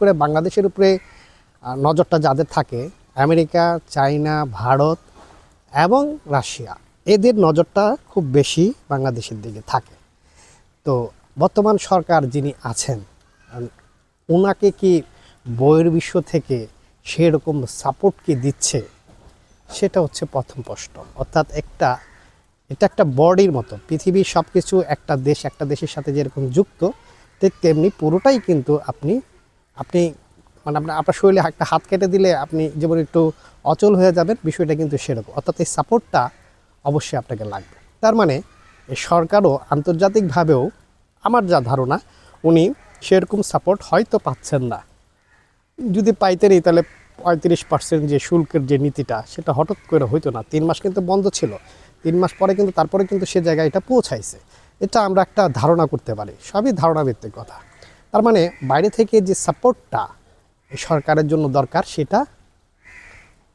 করে বাংলাদেশের উপরে নজরটা যাদের থাকে, আমেরিকা, চায়না, ভারত এবং রাশিয়া, এদের নজরটা খুব বেশি বাংলাদেশের দিকে থাকে। তো বর্তমান সরকার যিনি আছেন ওনাকে কি বহির্বিশ্ব থেকে সেরকম সাপোর্ট কি দিচ্ছে, সেটা হচ্ছে প্রথম প্রশ্ন। অর্থাৎ একটা, এটা একটা বডির মতো, পৃথিবীর সব কিছু একটা দেশ, একটা দেশের সাথে যেরকম যুক্ত, ঠিক তেমনি পুরোটাই কিন্তু আপনি আপনি মানে আপনার আপনার শরীরে একটা হাত কেটে দিলে আপনি যেমন একটু অচল হয়ে যাবেন, বিষয়টা কিন্তু সেরকম। অর্থাৎ এই সাপোর্টটা অবশ্যই আপনাকে লাগবে। তার মানে সরকারও আন্তর্জাতিকভাবেও আমার যা ধারণা, উনি সেরকম সাপোর্ট হয়তো পাচ্ছেন না। যদি পাইতেনই তাহলে পঁয়ত্রিশ পার্সেন্ট যে শুল্কের যে নীতিটা, সেটা হঠাৎ করে হইতো না। তিন মাস কিন্তু বন্ধ ছিল। তিন মাস পরে কিন্তু, তারপরে কিন্তু সে জায়গায় এটা পৌঁছাইছে। এটা আমরা একটা ধারণা করতে পারি। সবই ধারণা ভিত্তিক কথা। তার মানে বাইরে থেকে যে সাপোর্টটা সরকারের জন্য দরকার, সেটা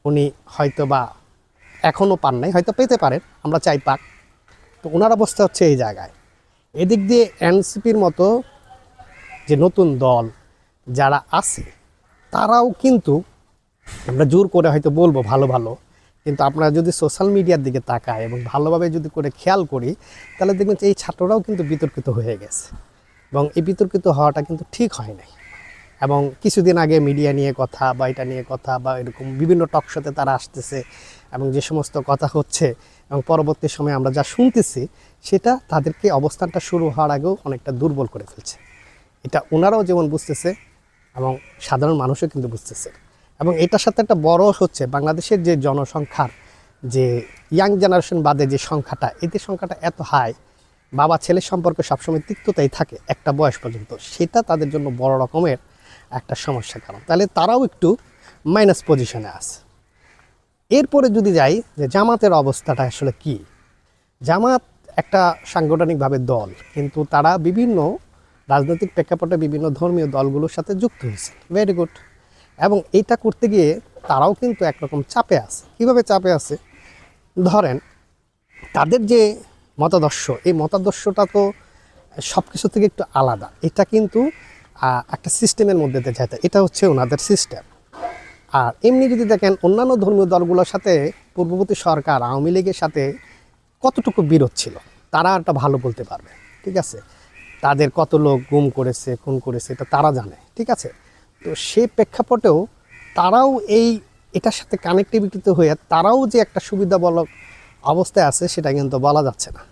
উনি হয়তো বা এখনও পান নাই, হয়তো পেতে পারেন, আমরা চাই পাক। তো ওনার অবস্থা হচ্ছে এই জায়গায়। এদিক দিয়ে এনসিপির মতো যে নতুন দল যারা আছে, তারাও কিন্তু আমরা জোর করে হয়তো বলব ভালো ভালো, কিন্তু আপনারা যদি সোশ্যাল মিডিয়ার দিকে তাকায় এবং ভালোভাবে যদি করে খেয়াল করি, তাহলে দেখবেন যে এই ছাত্ররাও কিন্তু বিতর্কিত হয়ে গেছে। এবং এই বিতর্কিত হওয়াটা কিন্তু ঠিক হয় নাই। এবং কিছুদিন আগে মিডিয়া নিয়ে কথা বা এটা নিয়ে কথা বা এরকম বিভিন্ন টকশোতে তারা আসতেছে এবং যে সমস্ত কথা হচ্ছে এবং পরবর্তী সময়ে আমরা যা শুনতেছি, সেটা তাদেরকে অবস্থানটা শুরু হওয়ার আগেও অনেকটা দুর্বল করে ফেলছে। এটা ওনারাও যেমন বুঝতেছে এবং সাধারণ মানুষও কিন্তু বুঝতেছে। এবং এটার সাথে একটা বড় হচ্ছে বাংলাদেশের যে জনসংখ্যার যে ইয়াং জেনারেশন বাদে যে সংখ্যাটা, এদের সংখ্যাটা এত হাই বাবা ছেলের সম্পর্কে সবসময় তিক্ততাই থাকে একটা বয়স পর্যন্ত। সেটা তাদের জন্য বড় রকমের একটা সমস্যা কারণ। তাহলে তারাও একটু মাইনাস পজিশনে আছে। এরপরে যদি যাই যে জামাতের অবস্থাটা আসলে কি? জামাত একটা সাংগঠনিকভাবে দল, কিন্তু তারা বিভিন্ন রাজনৈতিক প্রেক্ষাপটে বিভিন্ন ধর্মীয় দলগুলোর সাথে যুক্ত হয়েছে। ভেরি গুড এবং এইটা করতে গিয়ে তারাও কিন্তু একরকম চাপে আছে। কীভাবে চাপে আছে? ধরেন, তাদের যে মতাদর্শ। এই মতাদর্শটা তো সব কিছু থেকে একটু আলাদা। এটা কিন্তু একটা সিস্টেমের মধ্যে দিয়ে যেতে এটা হচ্ছে ওনাদের সিস্টেম। আর এমনি যদি দেখেন, অন্যান্য ধর্মীয় দলগুলোর সাথে পূর্ববর্তী সরকার, আওয়ামী লীগের সাথে কতটুকু বিরোধ ছিল, তারা একটা ভালো বলতে পারবে, ঠিক আছে? তাদের কত লোক গুম করেছে, খুন করেছে, এটা তারা জানে, ঠিক আছে? তো সেই প্রেক্ষাপটেও তারাও এই, এটার সাথে কানেক্টিভিটিতে হয়ে তারাও যে একটা সুবিধাবলক অবস্থায় আছে, সেটা কিন্তু বলা যাচ্ছে না।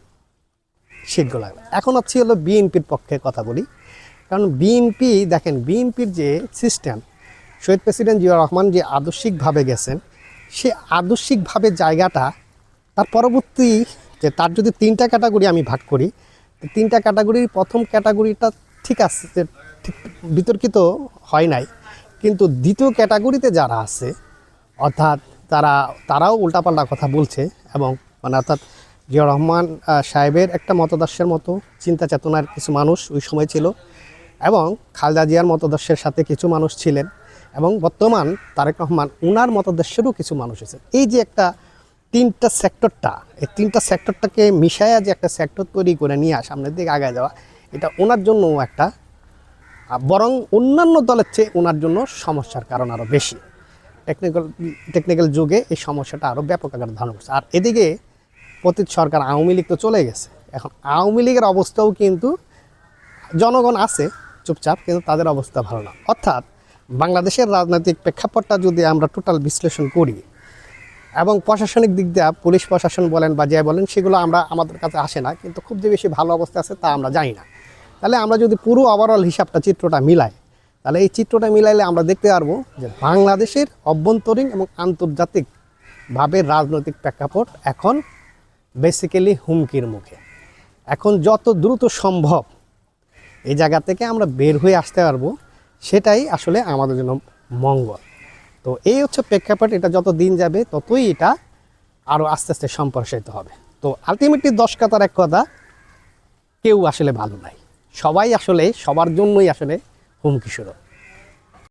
শীঘ্র লাগবে। এখন হচ্ছে হলো বিএনপির পক্ষে কথা বলি। কারণ বিএনপি, দেখেন, বিএনপির যে সিস্টেম শহীদ প্রেসিডেন্ট জিয়া রহমান যে আদর্শিকভাবে গেছেন সে আদর্শিকভাবে জায়গাটা তার পরবর্তী যে তার যদি তিনটা ক্যাটাগরি আমি ভাগ করি তিনটা ক্যাটাগরির প্রথম ক্যাটাগরিটা ঠিক আছে ঠিক বিতর্কিত হয় নাই। কিন্তু দ্বিতীয় ক্যাটাগরিতে যারা আছে, অর্থাৎ তারা, তারাও উল্টাপাল্টা কথা বলছে এবং মানে অর্থাৎ জিয়া রহমান সাহেবের একটা মতদর্শের মতো চিন্তা চেতনার কিছু মানুষ ওই সময় ছিল এবং খালদা জিয়ার মতদর্শের সাথে কিছু মানুষ ছিলেন এবং বর্তমান তারেক রহমান উনার মতদর্শেরও কিছু মানুষ আছে। এই যে একটা তিনটা সেক্টরটা, এই তিনটা সেক্টরটাকে মিশায়া যে একটা সেক্টর তৈরি করে নিয়ে আসা, সামনের দিকে আগায় যাওয়া এটা ওনার জন্য একটা বরং অন্যান্য দলের চেয়ে ওনার জন্য সমস্যার কারণ আরও বেশি। টেকনিক্যাল টেকনিক্যাল যুগে এই সমস্যাটা আরও ব্যাপক আকার ধারণ করছে। আর এদিকে পতিত সরকার আওয়ামী লীগ তো চলে গেছে। এখন আওয়ামী লীগের অবস্থাও কিন্তু জনগণ আছে চুপচাপ, কিন্তু তাদের অবস্থা ভালো না। অর্থাৎ বাংলাদেশের রাজনৈতিক প্রেক্ষাপটটা যদি আমরা টোটাল বিশ্লেষণ করি এবং প্রশাসনিক দিক দিয়ে পুলিশ প্রশাসন বলেন বা যে বলেন, সেগুলো আমরা আমাদের কাছে আসে না, কিন্তু খুব যে বেশি ভালো অবস্থা আছে তা আমরা জানি না। তাহলে আমরা যদি পুরো ওভারঅল হিসাবটা চিত্রটা মিলাই, তাহলে এই চিত্রটা মিলাইলে আমরা দেখতে পারব যে বাংলাদেশের অভ্যন্তরীণ এবং আন্তর্জাতিকভাবে রাজনৈতিক প্রেক্ষাপট এখন বেসিক্যালি হুমকির মুখে। এখন যত দ্রুত সম্ভব এই জায়গা থেকে আমরা বের হয়ে আসতে পারব, সেটাই আসলে আমাদের জন্য মঙ্গল। তো এই হচ্ছে প্রেক্ষাপট, এটা যত দিন যাবে ততই এটা আরও আস্তে আস্তে সম্প্রসারিত হবে। তো আলটিমেটলি দশ এক কথা, কেউ আসলে ভালো নাই। সবাই আসলে, সবার জন্যই আসলে হুমকি স্বরূপ।